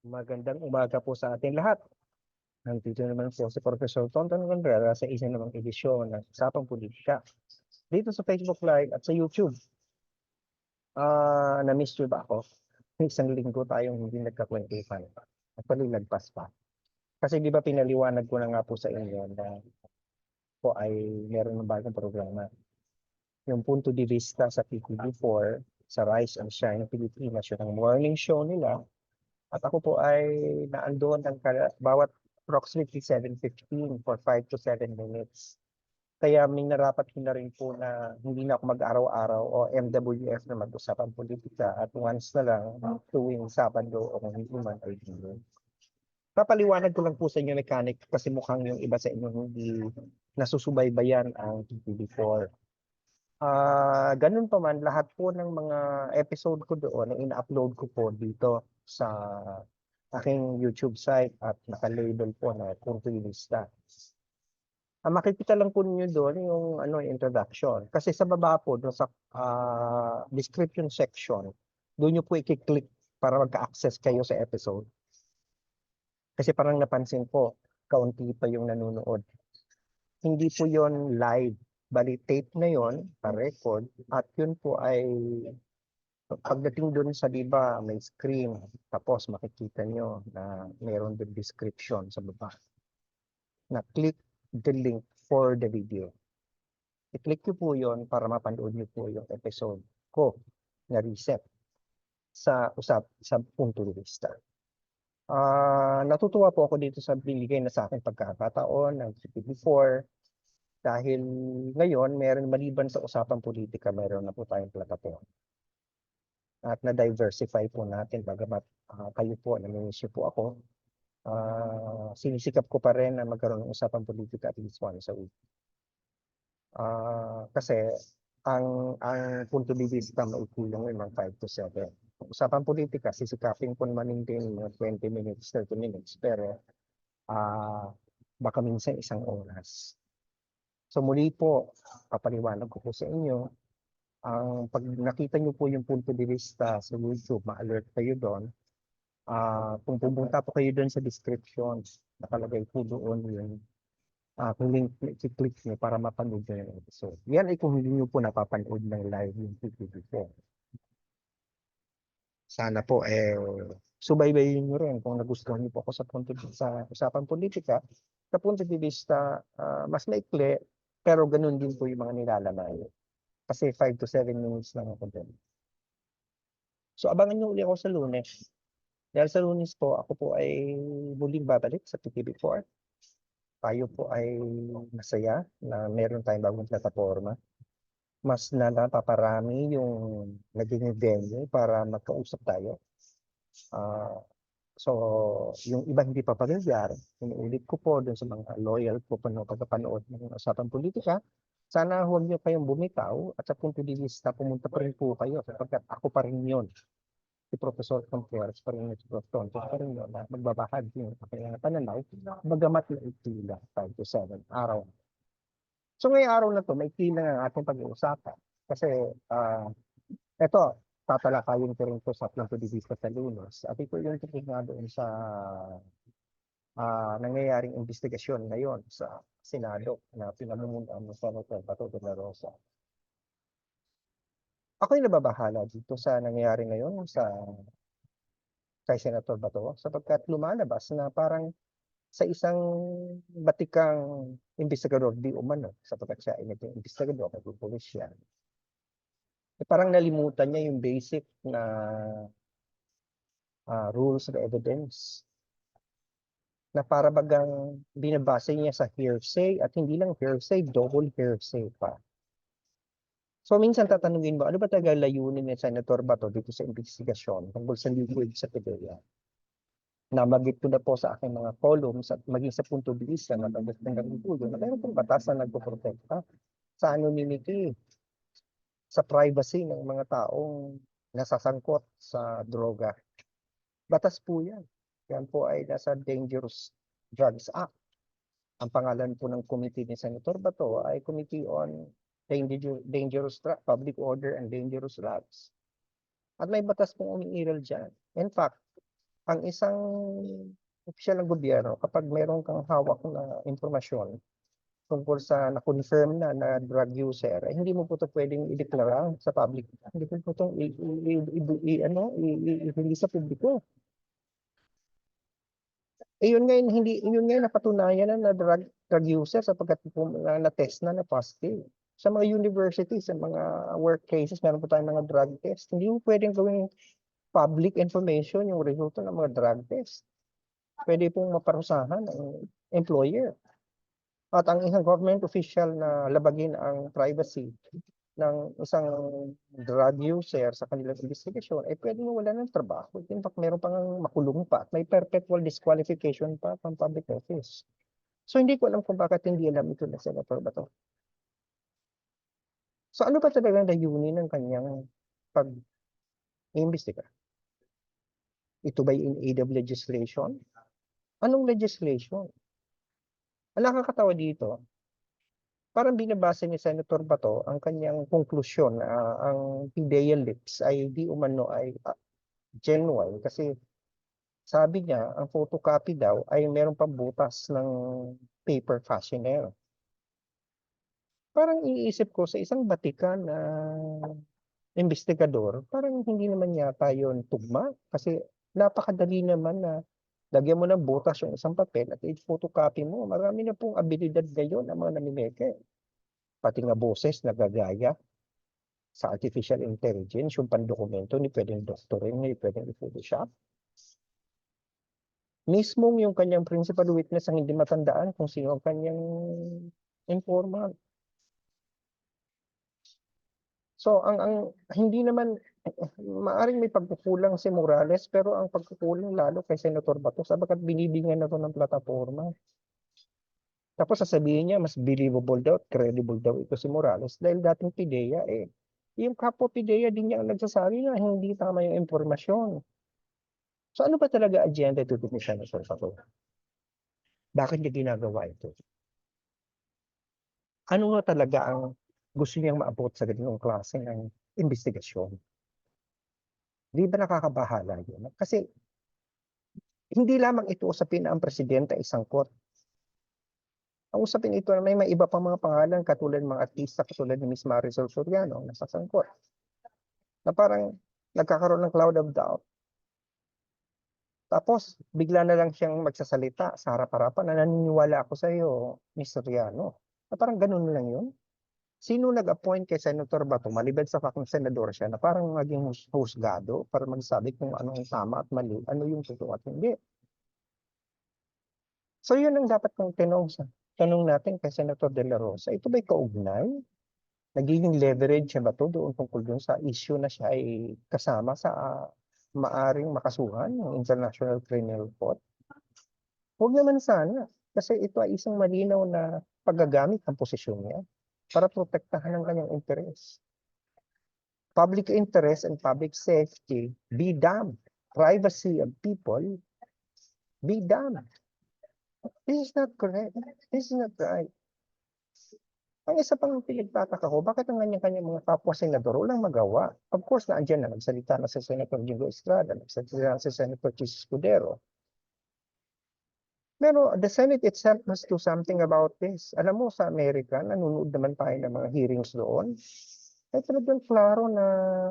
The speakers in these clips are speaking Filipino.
Magandang umaga po sa ating lahat. Nandito naman po si Professor Tonton Contreras sa isa namang edisyon ng Usapang Politika. Dito sa Facebook Live at sa YouTube. Ah, na-miss nyo ba ako? Isang linggo tayong hindi nagkakwentuhan. Actually, nagpas pa. Kasi di ba pinaliwanag ko na nga po sa inyo na po ay meron ng bagong programa. Yung punto de vista sa PTV4 sa Rise and Shine ng Pilipinas, yun ang morning show nila. At ako po ay naandoon ng bawat approximately 7.15 for 5 to 7 minutes. Kaya may narapat ko na rin po na hindi na ako mag-araw-araw o MWF na mag-usapan politika at once na lang tuwing Sabado o hindi man ay linggo. Papaliwanag ko lang po sa inyo mechanic kasi mukhang yung iba sa inyo hindi nasusubaybayan ang PTV4. Ah, ganun pa man lahat po ng mga episode ko doon na ina-upload ko po dito sa aking YouTube site at naka-label po na Vista. Ang makikita lang po ninyo doon yung ano introduction kasi sa baba po doon sa ah, description section doon niyo po i-click para magka-access kayo sa episode. Kasi parang napansin ko kaunti pa yung nanonood. Hindi po yon live bali tape na yon pa-record at yun po ay pagdating doon sa diba may screen tapos makikita nyo na mayroon din description sa baba na click the link for the video. I-click nyo po yon para mapanood nyo po yung episode ko na reset sa usap sa punto de vista. Ah, natutuwa po ako dito sa binigay na sa akin pagkakataon ng CPP4 dahil ngayon meron maliban sa usapang politika meron na po tayong plataforma. At na-diversify po natin bagamat ah, kayo po namimisyo po ako. Ah, sinisikap ko pa rin na magkaroon ng usapang politika at least once a week. Ah, kasi ang ang punto de vista maikulang yun ng 5 to 7 usapan politika sisikapin ko naman din mga 20 minutes 30 minutes pero ah baka minsan isang oras So muli po, papaliwanag ko po sa inyo, ang pag nakita niyo po yung punto de vista sa YouTube, ma-alert kayo doon. Ah, kung pumunta po kayo doon sa description, nakalagay po doon yung ah, kung link i-click niyo para mapanood niyo yung episode. Yan ay kung hindi niyo po napapanood ng live yung PPV4. Sana po eh subaybayin niyo rin kung nagustuhan niyo po ako sa punto sa usapan politika sa punto de vista ah, mas maikli pero ganun din po yung mga nilalamay. Kasi 5 to 7 minutes lang ako doon. So abangan nyo uli ako sa lunes. Dahil sa lunes po, ako po ay muling babalik sa PTV4. Tayo po ay masaya na meron tayong bagong plataforma. Mas na napaparami yung naging venue para magkausap tayo. Ah, So, yung iba hindi pa pamilyar, inuulit ko po dun sa mga loyal po pa no, pagkapanood ng usapan politika, sana huwag niyo kayong bumitaw at sa punto de vista pumunta pa rin po kayo sapagkat ako pa rin yun. Si Professor Contreras pa rin si Prof. Tonto pa rin yun na magbabahagi yung kanyang pananaw, bagamat na itila 5 to 7 araw. So ngayong araw na to, may kila ang ating pag-uusapan. Kasi, ah, eto, tatalakayin ko rin po sa Planto de Vista sa Lunes. At ito yung tungkol nga doon sa ah, nangyayaring investigasyon ngayon sa Senado na pinamumunuan ng Senator Bato de la Rosa. Ako'y nababahala dito sa nangyayari ngayon sa kay Senator Bato sapagkat lumalabas na parang sa isang batikang investigador di umano sapagkat siya ay naging investigador at pulis siya eh, parang nalimutan niya yung basic na ah, rules of evidence na para bagang binabase niya sa hearsay at hindi lang hearsay, double hearsay pa. So minsan tatanungin mo, ano ba talaga layunin ni Senator Bato dito sa investigasyon tungkol sa liquid sa PDEA? Namagit ko na po sa aking mga columns at maging sa punto vista na bagay ng gagawin na mayroon pong batas na nagpoprotekta sa anonymity sa privacy ng mga taong nasasangkot sa droga. Batas po yan. Yan po ay nasa Dangerous Drugs Act. Ang pangalan po ng committee ni Senator Bato ay Committee on Danger, Dangerous Drug, Public Order and Dangerous Drugs. At may batas pong umiiral dyan. In fact, ang isang opisyal ng gobyerno kapag meron kang hawak na impormasyon tungkol sa na-confirm na na drug user, eh, hindi mo po ito pwedeng ideklara sa public. Hindi po itong i- i- i- i- ano, i- i- i-release sa publiko. Eh yun ngayon, hindi, yun ngayon napatunayan na na drug, drug user sapagkat po na, na-test na na positive. Sa mga universities, sa mga workplaces, meron po tayong mga drug test. Hindi mo pwedeng gawing public information yung resulta ng mga drug test. Pwede pong maparusahan ng employer. At ang isang government official na labagin ang privacy ng isang drug user sa kanilang investigation, eh pwede mo wala ng trabaho. In fact, meron pang makulong pa at may perpetual disqualification pa from public office. So hindi ko alam kung bakit hindi alam ito na Senator Bato. So ano ba talaga layunin ng kanyang pag-imbestiga? Ito ba in aid of legislation? Anong legislation? Ang nakakatawa dito, parang binabasa ni Senator Bato ang kanyang konklusyon na ang PDEA lips ay di umano ay ah, genuine kasi sabi niya ang photocopy daw ay meron pang butas ng paper fashioner. Parang iniisip ko sa isang batikan na investigador, parang hindi naman yata yon tugma kasi napakadali naman na lagyan mo ng butas yung isang papel at i-photocopy mo. Marami na pong abilidad ngayon ang mga namimeke. Pati nga boses nagagaya sa artificial intelligence, yung pandokumento, ni pwedeng doctorin, ni pwedeng i-photoshop. Mismong yung kanyang principal witness ang hindi matandaan kung sino ang kanyang informant. So ang ang hindi naman maaring may pagkukulang si Morales pero ang pagkukulang lalo kay Senator Bato sabagat binibigyan na to ng plataforma. Tapos sasabihin niya mas believable daw, credible daw ito si Morales dahil dating PIDEA eh. Yung kapwa PIDEA din niya ang nagsasabi na hindi tama yung impormasyon. So ano ba talaga agenda ito ni Senator Bato? Bakit niya ginagawa ito? Ano nga talaga ang gusto niyang maabot sa ganitong klase ng investigasyon. Di ba nakakabahala yun? Kasi hindi lamang ito usapin ang presidente ay sangkot. Ang usapin ito na may, may iba pang mga pangalan katulad ng mga artista katulad ni Miss Marisol Soriano na sasangkot. Na parang nagkakaroon ng cloud of doubt. Tapos, bigla na lang siyang magsasalita sa harap-harapan na naniniwala ako sa iyo, Miss Soriano. Na parang ganun lang yun sino nag-appoint kay Senator Bato maliban sa na senador siya na parang maging hus- husgado para magsabi kung ano ang tama at mali, ano yung totoo at hindi. So yun ang dapat kong tinong sa tanong natin kay Senator De La Rosa. Ito ba'y kaugnay? Nagiging leverage siya ba to doon tungkol doon sa issue na siya ay kasama sa ah, maaring makasuhan ng International Criminal Court? Huwag naman sana. Kasi ito ay isang malinaw na paggagamit ng posisyon niya para protektahan ang kanyang interes. Public interest and public safety be damned. Privacy of people be damned. This is not correct. This is not right. Ang isa pang pinagtataka ko, bakit ang kanyang-kanyang mga kapwa senador walang magawa? Of course, naandyan na, nagsalita na si Senator Jingo Estrada, nagsalita na si Senator Chis Escudero. Pero the Senate itself must do something about this. Alam mo, sa Amerika, nanonood naman tayo ng mga hearings doon. Ay talagang klaro na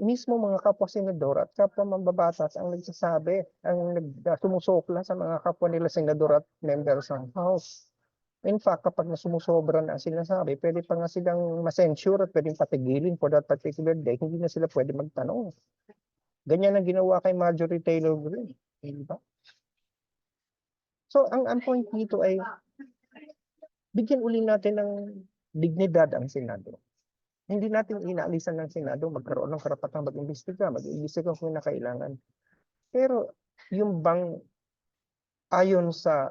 mismo mga kapwa senador at kapwa mambabatas ang nagsasabi, ang nag, uh, sumusokla sa mga kapwa nila senador at members ng House. In fact, kapag nasumusobra na ang sinasabi, pwede pa nga silang masensure at pwedeng patigilin for that particular day, hindi na sila pwede magtanong. Ganyan ang ginawa kay Marjorie Taylor Greene. Di ba? So, ang, ang point dito ay bigyan uli natin ng dignidad ang Senado. Hindi natin inaalisan ng Senado magkaroon ng karapatang mag-imbestiga, mag-imbestiga kung na kailangan. Pero yung bang ayon sa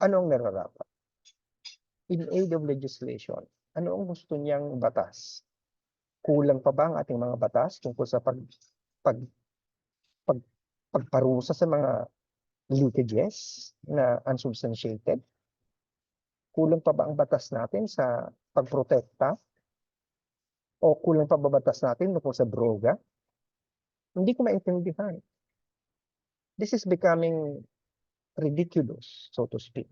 anong nararapat? In aid of legislation, ano ang gusto niyang batas? Kulang pa ba ang ating mga batas tungkol sa pag, pag, pag, pagparusa sa mga leakages na unsubstantiated? Kulang pa ba ang batas natin sa pagprotekta? O kulang pa ba batas natin tungkol sa droga? Hindi ko maintindihan. this is becoming ridiculous, so to speak.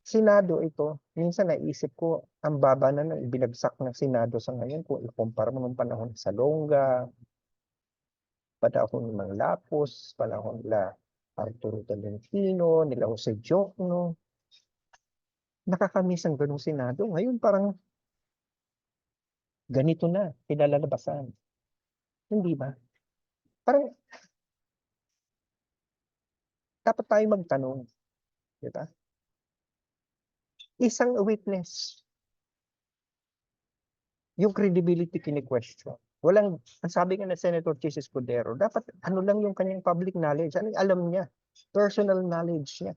Senado ito, minsan naisip ko, ang baba na ng binagsak ng Senado sa ngayon kung ikumpara mo nung panahon sa Longga, panahon ng Lapos, panahon nila Arturo Tolentino, nila Jose Diokno. Nakakamiss ang ganung Senado. Ngayon parang ganito na, pinalalabasan. Hindi ba? Parang dapat tayo magtanong. Di ba? Isang witness. Yung credibility kini-question. Walang, ang sabi nga na Senator Chis Escudero, dapat ano lang yung kanyang public knowledge. Ano alam niya? Personal knowledge niya.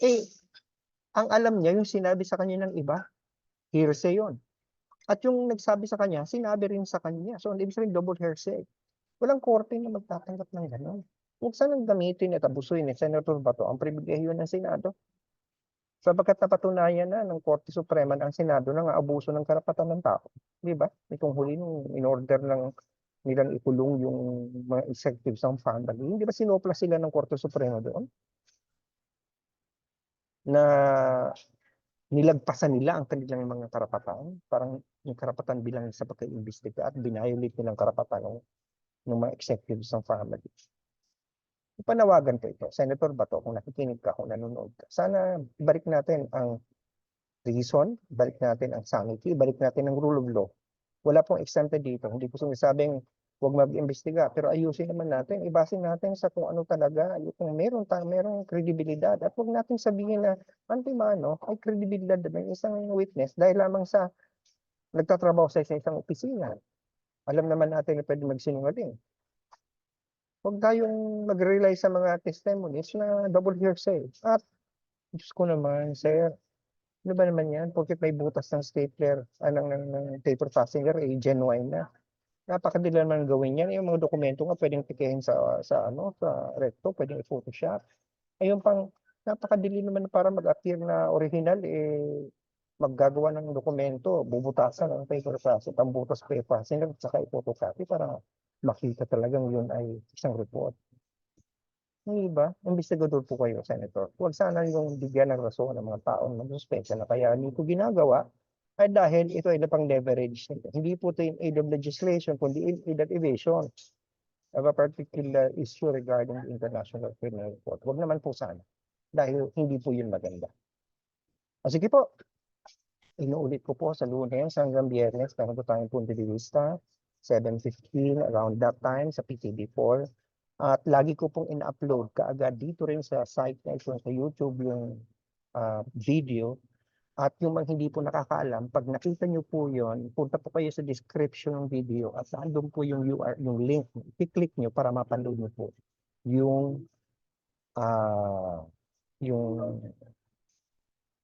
Eh, ang alam niya, yung sinabi sa kanya ng iba, hearsay yon. At yung nagsabi sa kanya, sinabi rin sa kanya. So, ibig sabihin, double hearsay. Walang korte na magtatanggap ng gano'n. Huwag sanang gamitin at abusuin ni Senator Bato ang pribilehiyo ng Senado. Sapagkat napatunayan na ng Korte Suprema na ang Senado na nga abuso ng karapatan ng tao. Di ba? Itong huli nung in-order ng nilang ikulong yung mga executives ng family. Hindi ba sinopla sila ng Korte Suprema doon? Na nilagpasan nila ang kanilang mga karapatan. Parang yung karapatan bilang sa pagka-imbestiga at binayolate nilang karapatan ng, ng mga executives ng family. Panawagan ko ito, Senator Bato, kung nakikinig ka, kung nanonood ka, sana balik natin ang reason, balik natin ang sanity, balik natin ang rule of law. Wala pong exempted dito. Hindi ko sinasabing huwag mag-imbestiga, pero ayusin naman natin, ibasin natin sa kung ano talaga, kung meron tayong merong kredibilidad at huwag natin sabihin na antimano ay kredibilidad ng isang witness dahil lamang sa nagtatrabaho sa isang opisina. Alam naman natin na pwede magsinungaling. Huwag tayong mag-rely sa mga testimonies na double hearsay. At, Diyos ko naman, sir, ano ba naman yan? Porque may butas ng stapler, ah, ng, ng, paper fastener, eh, genuine na. Napakadali naman gawin yan. Yung mga dokumento nga pwedeng tikihin sa, sa, ano, sa recto, pwedeng i-photoshop. Ayun pang, napakadali naman para mag-appear na original, eh, maggagawa ng dokumento, bubutasan ng paper facet, ang butas paper fastener, saka i-photocopy para makita talagang yun ay isang report. Hindi ba? Investigador po kayo, Senator. Huwag sana yung bigyan ng rason ng mga taong nagsuspecha na kaya hindi ko ginagawa ay dahil ito ay napang leverage. Hindi po ito in aid of legislation, kundi in aid of evasion of a particular issue regarding the International Criminal Court. Huwag naman po sana. Dahil hindi po yun maganda. O sige po, inuulit ko po sa lunes hanggang biyernes, meron po tayong punto de vista. 7.15 around that time sa PTB4. At lagi ko pong in-upload kaagad dito rin sa site na ito sa YouTube yung ah, video. At yung mga hindi po nakakaalam, pag nakita nyo po yon, punta po kayo sa description ng video at nandun po yung URL, yung link. I-click nyo para mapanood nyo po yung ah yung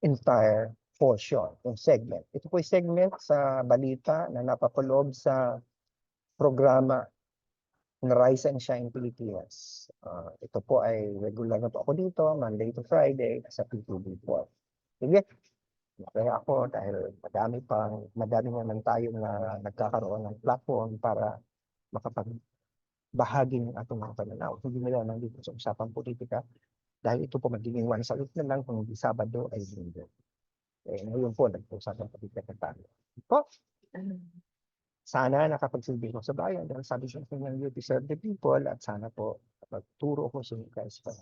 entire portion, yung segment. Ito po yung segment sa balita na napapaloob sa programa na Rise and Shine Pilipinas. Ah, ito po ay regular na po ako dito, Monday to Friday, sa PTV4. Sige, kaya ako dahil madami pang, madami naman tayo na nagkakaroon ng platform para makapagbahagi ng ating mga pananaw. Hindi nila nandito sa usapang politika dahil ito po magiging once a week na lang kung hindi Sabado ay Linggo. Eh, ngayon po, nag-usapan politika tayo. Po, sana nakapagsilbi ko sa bayan dahil sabi siya ko you deserve the people at sana po magturo ko sa guys para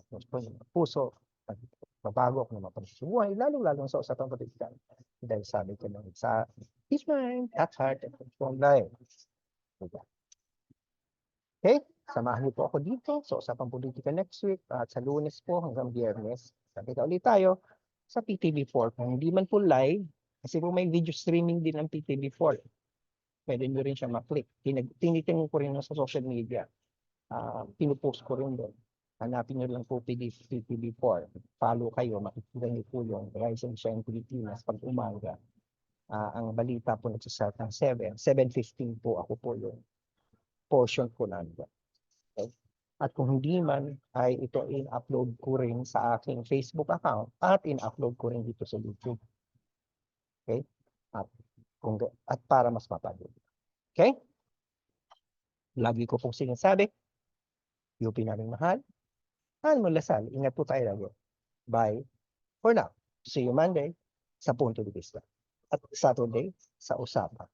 puso at mabago ako ng mapagsubuhay lalo-lalo sa usapang politika dahil sabi ko lang sa peace mind at heart and from life. Diba? Okay, samahan niyo po ako dito sa usapang politika next week at sa lunes po hanggang biyernes. Kita ulit tayo sa PTV4. Kung hindi man po live, kasi po may video streaming din ng PTV4 pwede nyo rin siya maklik. Tinag- Tinitingnan ko rin sa social media. Ah, pinupost ko rin doon. Hanapin nyo lang po PD, PTV4. Follow kayo, makikita nyo po yung Rise and Shine Pilipinas pag umaga. Ah, ang balita po nagsasart ng 7. 7.15 po ako po yung portion ko nandun. Okay? At kung hindi man, ay ito in-upload ko rin sa aking Facebook account at in-upload ko rin dito sa YouTube. Okay? At kung at para mas mapagod. Okay? Lagi ko pong sinasabi, UP namin mahal. Mahal mo Lasal. Ingat po tayo lagi. Bye. For now. See you Monday sa Punto de Vista. At Saturday sa Usapan.